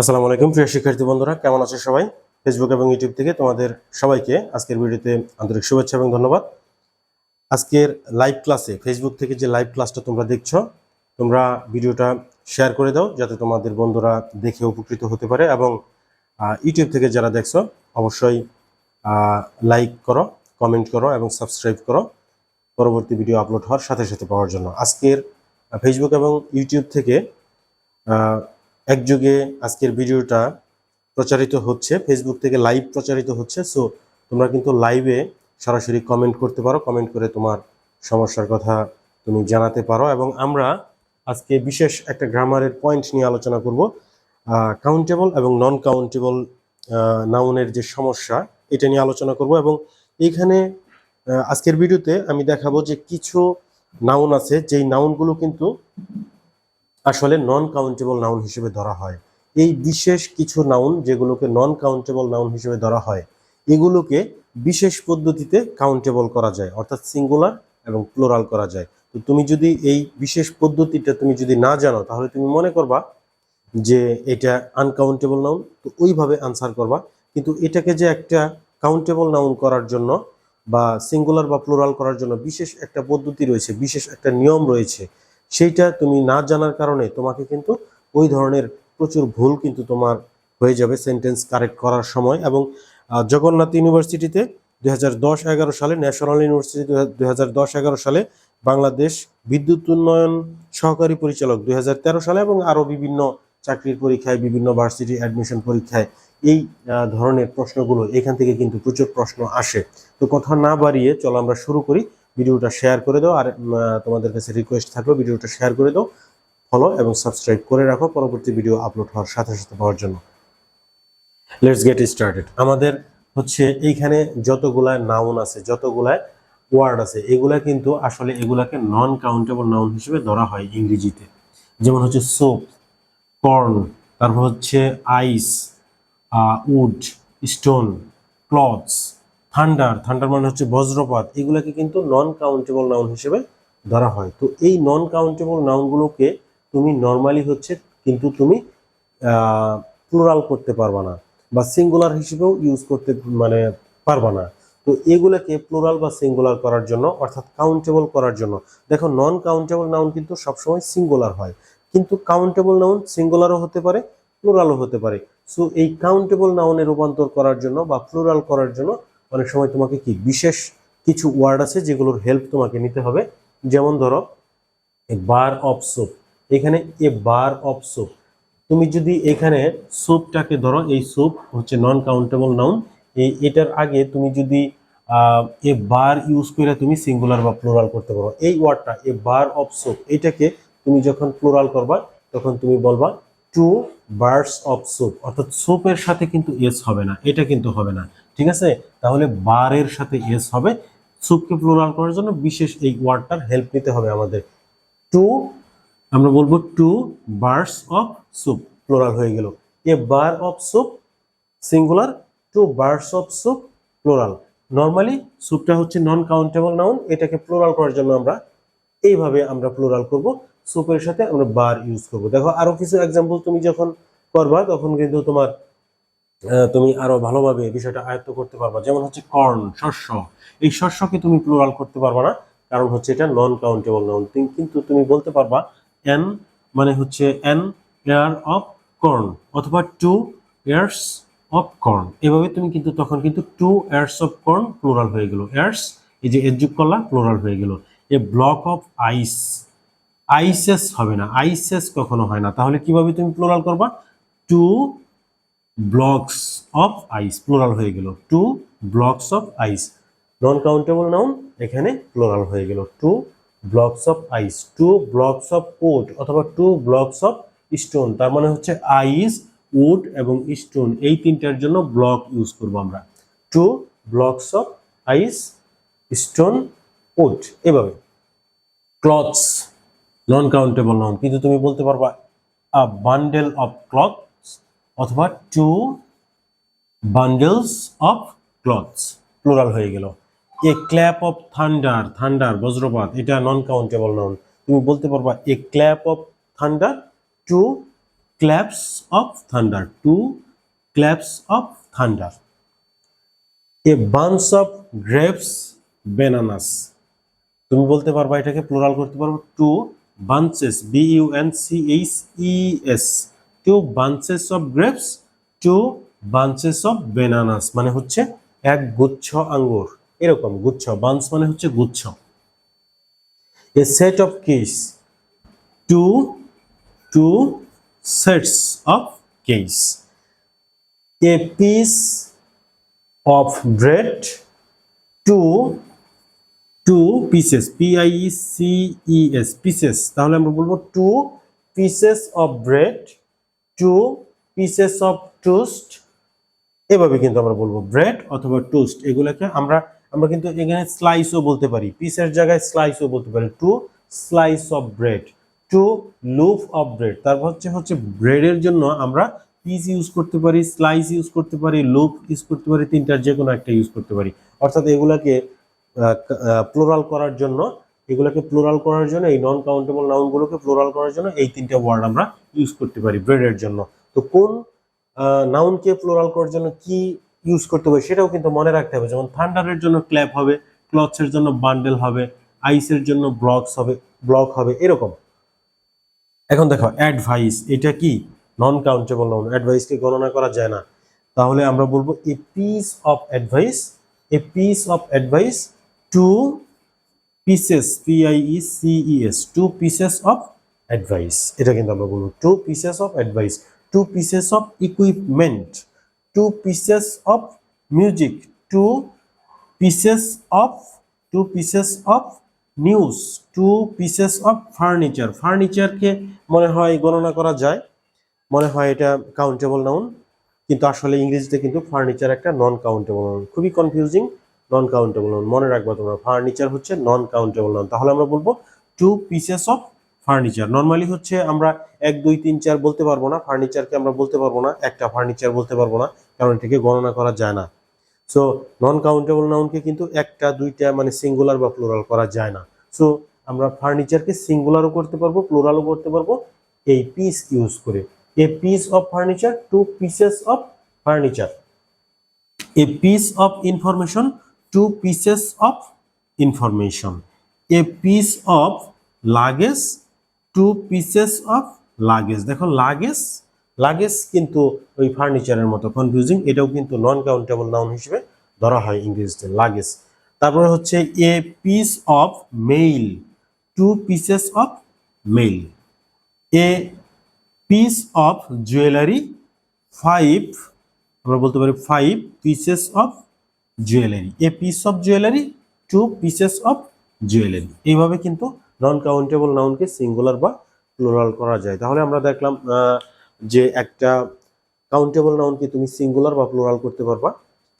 আসসালামু আলাইকুম, প্রিয় শিক্ষার্থী বন্ধুরা, কেমন আছো সবাই? ফেসবুক এবং ইউটিউব থেকে তোমাদের সবাইকে আজকের ভিডিওতে আন্তরিক শুভেচ্ছা এবং ধন্যবাদ। আজকের লাইভ ক্লাসে ফেসবুক থেকে যে লাইভ ক্লাসটা তোমরা দেখছ, তোমরা ভিডিওটা শেয়ার করে দাও, যাতে তোমাদের বন্ধুরা দেখে উপকৃত হতে পারে এবং ইউটিউব থেকে যারা দেখছ, অবশ্যই লাইক করো কমেন্ট করো এবং সাবস্ক্রাইব করো। পরবর্তী ভিডিও আপলোড হওয়ার সাথে সাথে পাওয়ার জন্য। আজকের ফেসবুক এবং ইউটিউব থেকে একযোগে আজকের ভিডিওটা প্রচারিত হচ্ছে ফেসবুক থেকে লাইভ প্রচারিত হচ্ছে সো তোমরা কিন্তু লাইভে সরাসরি কমেন্ট করতে পারো কমেন্ট করে তোমার সমস্যার কথা তুমি জানাতে পারো এবং আমরা আজকে বিশেষ একটা গ্রামারের পয়েন্ট নিয়ে আলোচনা করব। কাউন্টেবল এবং নন কাউন্টেবল নাউনের যে সমস্যা এটা নিয়ে আলোচনা করব এবং এইখানে আহ, আজকের ভিডিওতে আমি দেখাবো যে কিছু নাউন আছে যেই নাউনগুলো কিন্তু আসলে নন কাউন্টেবল নাউন হিসেবে ধরা হয়। এই বিশেষ কিছু নাউন যেগুলোকে নন কাউন্টেবল নাউন হিসেবে ধরা হয়, এগুলোকে বিশেষ পদ্ধতিতে কাউন্টেবল করা যায়, অর্থাৎ সিঙ্গুলার এবং প্লোরাল করা যায়। তো তুমি যদি এই বিশেষ পদ্ধতিটা তুমি যদি না জানো, তাহলে তুমি মনে করবা যে এটা আনকাউন্টেবল নাউন তো ওইভাবে আনসার করবা। কিন্তু এটাকে যে একটা কাউন্টেবল নাউন করার জন্য বা সিঙ্গুলার বা প্লোরাল করার জন্য বিশেষ একটা পদ্ধতি রয়েছে, বিশেষ একটা নিয়ম রয়েছে সেইটা তুমি না জানার কারণে তোমাকে কিন্তু ওই ধরনের প্রচুর ভুল কিন্তু তোমার হয়ে যাবে সেন্টেন্স কারেক্ট করার সময় এবং জগন্নাথ ইউনিভার্সিটিতে দুই হাজার সালে ন্যাশনাল ইউনিভার্সিটি দুই হাজার সালে বাংলাদেশ বিদ্যুৎ উন্নয়ন সহকারী পরিচালক দুই হাজার তেরো সালে এবং আরও বিভিন্ন চাকরির পরীক্ষায়, বিভিন্ন ভার্সিটি অ্যাডমিশন পরীক্ষায় এই ধরনের প্রশ্নগুলো এখান থেকে কিন্তু প্রচুর প্রশ্ন আসে। তো কথা না বাড়িয়ে চলো আমরা শুরু করি। ভিডিওটা শেয়ার করে দাও, আর তোমাদের কাছে রিকোয়েস্ট থাকল ভিডিওটা শেয়ার করে দাও ফলো এবং সাবস্ক্রাইব করে রাখো পরবর্তী ভিডিও আপলোড হওয়ার সাথে সাথে পাওয়ার জন্য। লেটস গেট স্টার্টেড আমাদের হচ্ছে এইখানে যতগুলা নাউন আছে, যতগুলা ওয়ার্ড আছে, এগুলা কিন্তু আসলে এগুলাকে নন কাউন্টেবল নাউন হিসেবে ধরা হয় ইংরেজিতে। যেমন হচ্ছে সোপ কর্ন তারপর হচ্ছে ice wood stone clothes thunder thunder মানে হচ্ছে বজ্রপাত, এগুলোকে কিন্তু নন কাউন্টেবল নাউন হিসেবে ধরা হয়। তো এই নন কাউন্টেবল নাউনগুলোকে তুমি নর্মালি হচ্ছে কিন্তু তুমি প্লুরাল করতে পারবা না বা সিঙ্গুলার হিসেবেও ইউজ করতে মানে পারবা না। তো এগুলোকে প্লুরাল বা সিঙ্গুলার করার জন্য, অর্থাৎ কাউন্টেবল করার জন্য, দেখো নন কাউন্টেবল নাউন কিন্তু সবসময় সিঙ্গুলার হয়, কিন্তু কাউন্টেবল নাউন সিঙ্গুলারও হতে পারে প্লুরালও হতে পারে। সো এই কাউন্টেবল নাউনে রূপান্তর করার জন্য বা প্লুরাল করার জন্য অনেক সময় তোমাকে কি বিশেষ কিছু ওয়ার্ড আছে যেগুলোর হেল্প তোমাকে নিতে হবে? যেমন ধরো বার অফ সোপ এখানে এ বার অফ সোপ তুমি যদি এখানে সোপটাকে ধরো, এই সোপ হচ্ছে নন কাউন্টেবল নাউন এই এটার আগে তুমি যদি এ বার ইউজ করে তুমি সিঙ্গুলার বা প্লোরাল করতে পারো। এই ওয়ার্ডটা এ বার অফ সোপ এটাকে তুমি যখন প্লোরাল করবা, তখন তুমি বলবা টু বার্ডস অফ সোপ অর্থাৎ সোপের সাথে কিন্তু এস হবে না, এটা কিন্তু হবে না, ঠিক আছে? তাহলে বারের সাথে এস হবে সুপকে প্লোরাল করার জন্য বিশেষ এই ওয়ার্ডটার হেল্প নিতে হবে আমাদের। টু আমরা বলব two bars of soap plural হয়ে গেল। A bar of soap singular two bars of soap plural normally সুপটা হচ্ছে নন কাউন্টেবল নাউন এটাকে প্লোরাল করার জন্য আমরা এইভাবে আমরা প্লোরাল করব। সুপের সাথে আমরা বার ইউজ করব। দেখো, আরও কিছু এক্সাম্পল তুমি যখন করবা, তখন কিন্তু তোমার তুমি আরও ভালোভাবে বিষয়টা আয়ত্ত করতে পারবা। যেমন হচ্ছে কর্ন শস্য। এই শস্যকে তুমি প্লুরাল করতে পারবা না, কারণ হচ্ছে এটা নন কাউন্টেবল নাউন কিন্তু তুমি বলতে পারবা এন মানে হচ্ছে এন এয়ার অফ কর্ন অথবা টু ইয়ার্স অফ কর্ন এভাবে তুমি কিন্তু তখন কিন্তু two ears of corn plural হয়ে গেল। ইয়ার্স এই যে এর যুগ করলা প্লুরাল হয়ে গেল। এ ব্লক অফ আইস আইসেস হবে না, আইসেস কখনো হয় না। তাহলে কীভাবে তুমি প্লুরাল করবা? Two blocks of ice plural হয়ে গেল। Two blocks of ice non countable noun এখানে প্লোরাল হয়ে গেল। Two blocks of ice two blocks of wood অথবা টু ব্লকস অফ স্টোন তার মানে হচ্ছে আইস উড এবং স্টোন এই তিনটার জন্য ব্লক ইউজ করব আমরা। Two blocks of ice stone wood এভাবে। ক্লথস নন কাউন্টেবল নাউন কিন্তু তুমি বলতে পারবা আ বান্ডেল অফ ক্লথস অথবা two bundles of clothes plural হয়ে গেল। A clap of thunder thunder বজ্রপাত, এটা নন কাউন্টেবল নাউন তুমি বলতে পারবা a clap of thunder two claps of thunder two claps of thunder a bunch of grapes bananas তুমি বলতে পারবা এটাকে প্লোরাল করতে পারব two bunches B U N C H E S two bunches of grapes two bunches of bananas মানে হচ্ছে এক গুচ্ছ আঙ্গুর। এরকম গুচ্ছ বাঞ্চ মানে হচ্ছে গুচ্ছ। A set of case two two sets of case a piece of bread two two pieces P I C E S pieces তাহলে আমরা বলব two pieces of bread two pieces of toast এভাবে কিন্তু আমরা বলব ব্রেড অথবা toast এগুলোকে আমরা আমরা কিন্তু এখানে স্লাইসও বলতে পারি। পিসের জায়গায় স্লাইসও বলতে পারি। Two slice of bread two loaf of bread তারপর হচ্ছে হচ্ছে ব্রেডের জন্য আমরা পিস ইউজ করতে পারি স্লাইস ইউজ করতে পারি লুপ ইউজ করতে পারি, তিনটার যে কোনো একটা ইউজ করতে পারি। অর্থাৎ এগুলাকে প্লোরাল করার জন্য, এগুলোকে প্লোরাল করার জন্য, এই নন কাউন্টেবল নাউনগুলোকে প্লোরাল করার জন্য এই তিনটা ওয়ার্ড আমরা ইউজ করতে পারি ব্রেডের জন্য। তো কোন নাউনকে প্লোরাল করার জন্য কি ইউজ করতে হবে সেটাও কিন্তু মনে রাখতে হবে। যেমন থান্ডারের জন্য ক্ল্যাপ হবে ক্লথসের জন্য বান্ডেল হবে আইসের জন্য ব্লকস হবে ব্লক হবে, এরকম। এখন দেখো অ্যাডভাইস এটা কি? নন কাউন্টেবল নাউন অ্যাডভাইসকে গণনা করা যায় না। তাহলে আমরা বলব a piece of advice a piece of advice two pieces P I E C E S two pieces of advice এটা কিন্তু আমরা বলব two pieces of advice two pieces of equipment two pieces of music two pieces of two pieces of news two pieces of furniture ফার্নিচারকে মনে হয় গণনা করা যায়, মনে হয় এটা কাউন্টেবল নাউন কিন্তু আসলে ইংরেজিতে কিন্তু ফার্নিচার একটা নন কাউন্টেবল নাউন খুবই কনফিউজিং নন কাউন্টেবল নাউন মনে রাখবা তোমরা ফার্নিচার হচ্ছে নন কাউন্টেবল নাউন তাহলে আমরা বলব two pieces of furniture normally হচ্ছে আমরা এক, দুই, তিন, চার বলতে পারব না। ফার্নিচারকে আমরা বলতে পারব না। একটা ফার্নিচার বলতে পারব না। কারণ এটাকে গণনা করা যায় না। সো নন কাউন্টেবল নাউনকে কিন্তু একটা, দুইটা মানে সিঙ্গুলার বা প্লোরাল করা যায় না। সো আমরা ফার্নিচারকে সিঙ্গুলারও করতে পারব প্লোরালও করতে পারব। এই পিস ইউজ করে। A piece of furniture two pieces of furniture a piece of information two pieces of information a piece of luggage two pieces of luggage দেখো লাগেজ লাগেজ কিন্তু ওই ফার্নিচারের মতো কনফিউজিং এটাও কিন্তু নন কাউন্টেবল নাউন হিসেবে ধরা হয় ইংরেজিতে লাগেজ তারপরে হচ্ছে a piece of mail two pieces of mail a piece of jewellery five আমরা বলতে পারি five pieces of jewellery a piece of jewellery two pieces of jewellery এইভাবে কিন্তু নন কাউন্টেবল নাউনকে সিঙ্গুলার বা প্লুরাল করা যায়। তাহলে আমরা দেখলাম যে একটা কাউন্টেবল নাউনকে তুমি সিঙ্গুলার বা প্লুরাল করতে পারবা।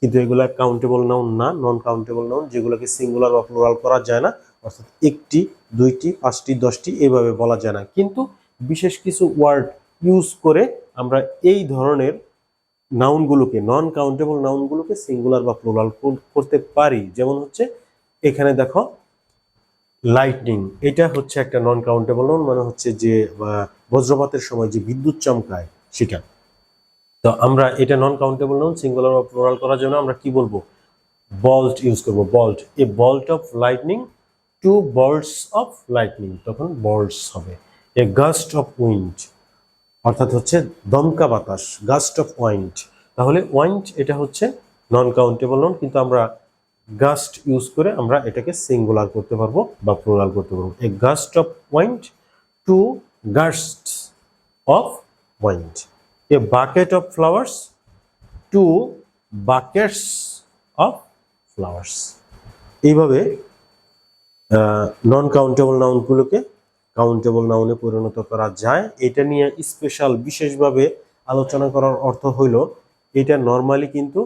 কিন্তু এগুলা কাউন্টেবল নাউন না নন কাউন্টেবল নাউন যেগুলোকে সিঙ্গুলার বা প্লুরাল করা যায় না, অর্থাৎ একটি, দুইটি, পাঁচটি, দশটি, এইভাবে বলা যায় না। কিন্তু বিশেষ কিছু ওয়ার্ড ইউজ করে আমরা এই ধরনের নাউনগুলোকে নন কাউন্টেবল নাউনগুলোকে সিঙ্গুলার বা প্লুরাল করতে পারি। যেমন হচ্ছে, এখানে দেখো লাইটনিং এটা হচ্ছে একটা নন কাউন্টেবল নাউন মানে হচ্ছে যে বজ্রপাতের সময় যে বিদ্যুৎ চমকায়, সেটা। তো আমরা এটা নন কাউন্টেবল নাউন সিঙ্গুলার বা প্লুরাল করার জন্য আমরা কি বলব? বল্ট ইউজ করব bolt a bolt of lightning two bolts of lightning তখন বল্টস হবে। এ গাস্ট অফ উইন্ড অর্থাৎ হচ্ছে দমকা বাতাস গাস্ট অফ ওয়াইন্ড তাহলে ওয়াইন্ড এটা হচ্ছে নন কাউন্টেবল নাউন কিন্তু আমরা গাস্ট ইউজ করে আমরা এটাকে সিঙ্গুলার করতে পারব বা প্লুরাল করতে পারব। A gust of wind two gust of wind a bouquet of flowers two bouquets of flowers এইভাবে নন কাউন্টেবল নাউনগুলোকে কাউন্টেবল নাউনে পরিণত করা যায়। এটা নিয়ে স্পেশাল বিশেষভাবে আলোচনা করার অর্থ হইল, এটা নর্মালি কিন্তু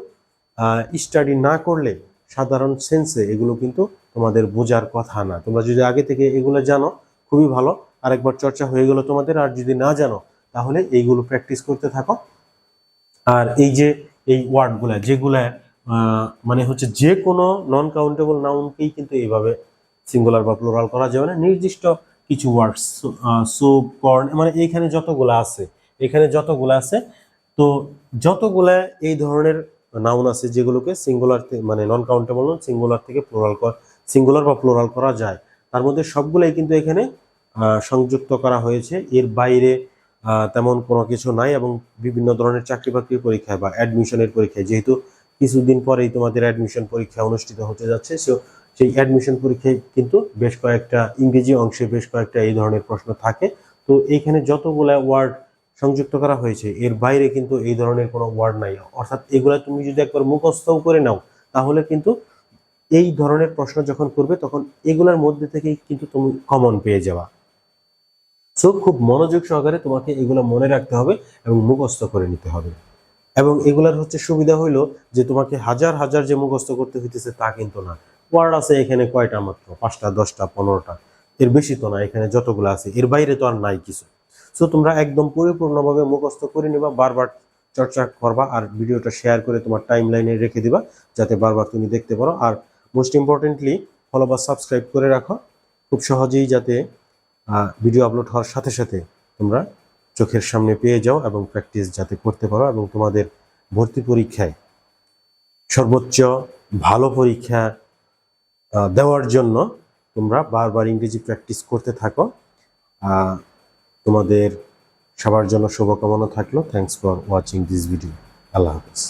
স্টাডি না করলে সাধারণ সেন্সে এগুলো কিন্তু তোমাদের বোঝার কথা না। তোমরা যদি আগে থেকে এগুলো জানো, খুবই ভালো। আরেকবার চর্চা হয়ে গেল তোমাদের, আর যদি না জানো, তাহলে এইগুলো প্র্যাকটিস করতে থাকো। আর এই যে, এই ওয়ার্ডগুলা যেগুলা মানে হচ্ছে যে কোনো নন কাউন্টেবল নাউনকেই কিন্তু এইভাবে সিঙ্গুলার বা প্লোরাল করা যাবে না। নির্দিষ্ট কিছু ওয়ার্ড সোপ কর্ন মানে এইখানে যতগুলো আছে, এখানে যতগুলো আছে, তো যতগুলা এই ধরনের নাউন আছে যেগুলোকে সিঙ্গুলার মানে নন কাউন্টেবল সিঙ্গুলার থেকে প্লোরাল সিঙ্গুলার বা প্লোরাল করা যায়, তার মধ্যে সবগুলাই কিন্তু এখানে সংযুক্ত করা হয়েছে, এর বাইরে তেমন কোনো কিছু নাই এবং বিভিন্ন ধরনের চাকরি বাকরির পরীক্ষায় বা অ্যাডমিশনের পরীক্ষায়, যেহেতু কিছুদিন পরেই তোমাদের অ্যাডমিশন পরীক্ষা অনুষ্ঠিত হতে যাচ্ছে সো সেই অ্যাডমিশন পরীক্ষায় কিন্তু বেশ কয়েকটা ইংরেজি অংশে বেশ কয়েকটা এই ধরনের প্রশ্ন থাকে। তো এইখানে যতগুলা ওয়ার্ড সংযুক্ত করা হয়েছে, এর বাইরে কিন্তু এই ধরনের কোনো ওয়ার্ড নাই। অর্থাৎ এগুলা তুমি যদি একবার মুখস্থও করে নাও, তাহলে কিন্তু এই ধরনের প্রশ্ন যখন করবে, তখন এগুলার মধ্যে থেকেই কিন্তু তুমি কমন পেয়ে যাবা। সো খুব মনোযোগ সহকারে তোমাকে এগুলো মনে রাখতে হবে এবং মুখস্থ করে নিতে হবে। এবং এগুলার হচ্ছে সুবিধা হইল যে তোমাকে হাজার হাজার যে মুখস্থ করতে হইতেছে তা কিন্তু না। ওয়ার্ড আছে এখানে কয়টা মাত্র? পাঁচটা, দশটা, পনেরোটা। এর বেশি তো না, এখানে যতগুলো আছে। এর বাইরে তো আর নাই কিছু। সো তোমরা একদম পরিপূর্ণভাবে মুখস্থ করে নিবা, বারবার চর্চা করবা আর ভিডিওটা শেয়ার করে তোমার টাইম লাইনে রেখে দিবা, যাতে বারবার তুমি দেখতে পারো। আর মোস্ট ইম্পর্টেন্টলি ফলো বা সাবস্ক্রাইব করে রাখো। খুব সহজেই যাতে ভিডিও আপলোড হওয়ার সাথে সাথে তোমরা চোখের সামনে পেয়ে যাও এবং প্র্যাকটিস যাতে করতে পারো এবং তোমাদের ভর্তি পরীক্ষায় সর্বোচ্চ ভালো পরীক্ষা দেওয়ার জন্য তোমরা বারবার ইংরেজি প্র্যাকটিস করতে থাকো। তোমাদের সবার জন্য শুভকামনা থাকল। Thanks for watching this video Allah Hafiz.